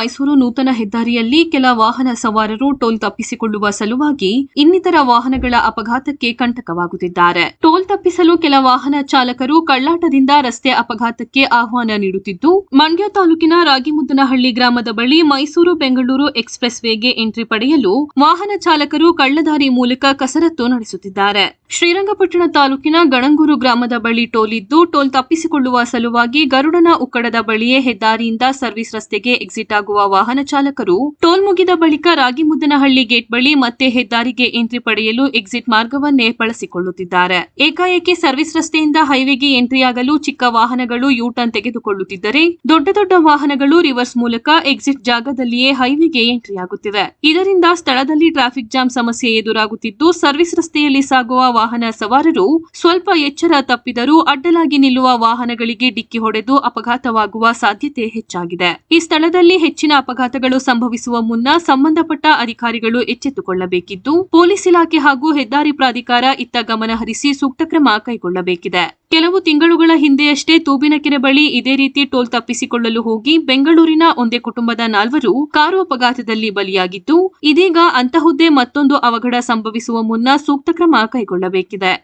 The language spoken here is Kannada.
ಮೈಸೂರು ನೂತನ ಹೆದ್ದಾರಿಯಲ್ಲಿ ಕೆಲ ವಾಹನ ಸವಾರರು ಟೋಲ್ ತಪ್ಪಿಸಿಕೊಳ್ಳುವ ಸಲುವಾಗಿ ಇನ್ನಿತರ ವಾಹನಗಳ ಅಪಘಾತಕ್ಕೆ ಕಂಟಕವಾಗುತ್ತಿದ್ದಾರೆ. ಟೋಲ್ ತಪ್ಪಿಸಲು ಕೆಲ ವಾಹನ ಚಾಲಕರು ಕಳ್ಳಾಟದಿಂದ ರಸ್ತೆ ಅಪಘಾತಕ್ಕೆ ಆಹ್ವಾನ ನೀಡುತ್ತಿದ್ದು, ಮಂಡ್ಯ ತಾಲೂಕಿನ ರಾಗಿಮುದ್ದನಹಳ್ಳಿ ಗ್ರಾಮದ ಬಳಿ ಮೈಸೂರು ಬೆಂಗಳೂರು ಎಕ್ಸ್ಪ್ರೆಸ್ ವೇಗೆ ಎಂಟ್ರಿ ಪಡೆಯಲು ವಾಹನ ಚಾಲಕರು ಕಳ್ಳದಾರಿ ಮೂಲಕ ಕಸರತ್ತು ನಡೆಸುತ್ತಿದ್ದಾರೆ. ಶ್ರೀರಂಗಪಟ್ಟಣ ತಾಲೂಕಿನ ಗಣಂಗೂರು ಗ್ರಾಮದ ಬಳಿ ಟೋಲ್ ಇದ್ದು, ಟೋಲ್ ತಪ್ಪಿಸಿಕೊಳ್ಳುವ ಸಲುವಾಗಿ ಗರುಡನ ಉಕ್ಕಡದ ಬಳಿಯೇ ಹೆದ್ದಾರಿಯಿಂದ ಸರ್ವಿಸ್ ರಸ್ತೆಗೆ ಎಕ್ಸಿಟ್ ಆಗುವ ವಾಹನ ಚಾಲಕರು ಟೋಲ್ ಮುಗಿದ ಬಳಿಕ ರಾಗಿಮುದ್ದನಹಳ್ಳಿ ಗೇಟ್ ಬಳಿ ಮತ್ತೆ ಹೆದ್ದಾರಿಗೆ ಎಂಟ್ರಿ ಪಡೆಯಲು ಎಕ್ಸಿಟ್ ಮಾರ್ಗವನ್ನೇ ಬಳಸಿಕೊಳ್ಳುತ್ತಿದ್ದಾರೆ. ಏಕಾಏಕಿ ಸರ್ವಿಸ್ ರಸ್ತೆಯಿಂದ ಹೈವೇಗೆ ಎಂಟ್ರಿಯಾಗಲು ಚಿಕ್ಕ ವಾಹನಗಳು ಯೂಟರ್ನ್ ತೆಗೆದುಕೊಳ್ಳುತ್ತಿದ್ದರೆ ದೊಡ್ಡ ದೊಡ್ಡ ವಾಹನಗಳು ರಿವರ್ಸ್ ಮೂಲಕ ಎಕ್ಸಿಟ್ ಜಾಗದಲ್ಲಿಯೇ ಹೈವೇಗೆ ಎಂಟ್ರಿಯಾಗುತ್ತಿವೆ. ಇದರಿಂದ ಸ್ಥಳದಲ್ಲಿ ಟ್ರಾಫಿಕ್ ಜಾಮ್ ಸಮಸ್ಯೆ ಎದುರಾಗುತ್ತಿದ್ದು ಸರ್ವಿಸ್ ರಸ್ತೆಯಲ್ಲಿ ಸಾಗುವ ವಾಹನ ಸವಾರರು ಸ್ವಲ್ಪ ಎಚ್ಚರ ತಪ್ಪಿದರೂ ಅಡ್ಡಲಾಗಿ ನಿಲ್ಲುವ ವಾಹನಗಳಿಗೆ ಡಿಕ್ಕಿ ಹೊಡೆದು ಅಪಘಾತವಾಗುವ ಸಾಧ್ಯತೆ ಹೆಚ್ಚಾಗಿದೆ. ಈ ಸ್ಥಳದಲ್ಲಿ ಹೆಚ್ಚಿನ ಅಪಘಾತಗಳು ಸಂಭವಿಸುವ ಮುನ್ನ ಸಂಬಂಧಪಟ್ಟ ಅಧಿಕಾರಿಗಳು ಎಚ್ಚೆತ್ತುಕೊಳ್ಳಬೇಕಿದ್ದು, ಪೊಲೀಸ್ ಇಲಾಖೆ ಹಾಗೂ ಹೆದ್ದಾರಿ ಪ್ರಾಧಿಕಾರ ಇತ್ತ ಗಮನ ಹರಿಸಿ ಸೂಕ್ತ ಕ್ರಮ ಕೈಗೊಳ್ಳಬೇಕಿದೆ. ಕೆಲವು ತಿಂಗಳುಗಳ ಹಿಂದೆಯಷ್ಟೇ ತೂಬಿನಕೆರೆ ಬಳಿ ಇದೇ ರೀತಿ ಟೋಲ್ ತಪ್ಪಿಸಿಕೊಳ್ಳಲು ಹೋಗಿ ಬೆಂಗಳೂರಿನ ಒಂದೇ ಕುಟುಂಬದ ನಾಲ್ವರು ಕಾರು ಅಪಘಾತದಲ್ಲಿ ಬಲಿಯಾಗಿದ್ದು, ಇದೀಗ ಅಂತಹುದೇ ಮತ್ತೊಂದು ಅವಘಡ ಸಂಭವಿಸುವ ಮುನ್ನ ಸೂಕ್ತ ಕ್ರಮ ಕೈಗೊಳ್ಳಬೇಕಿದೆ.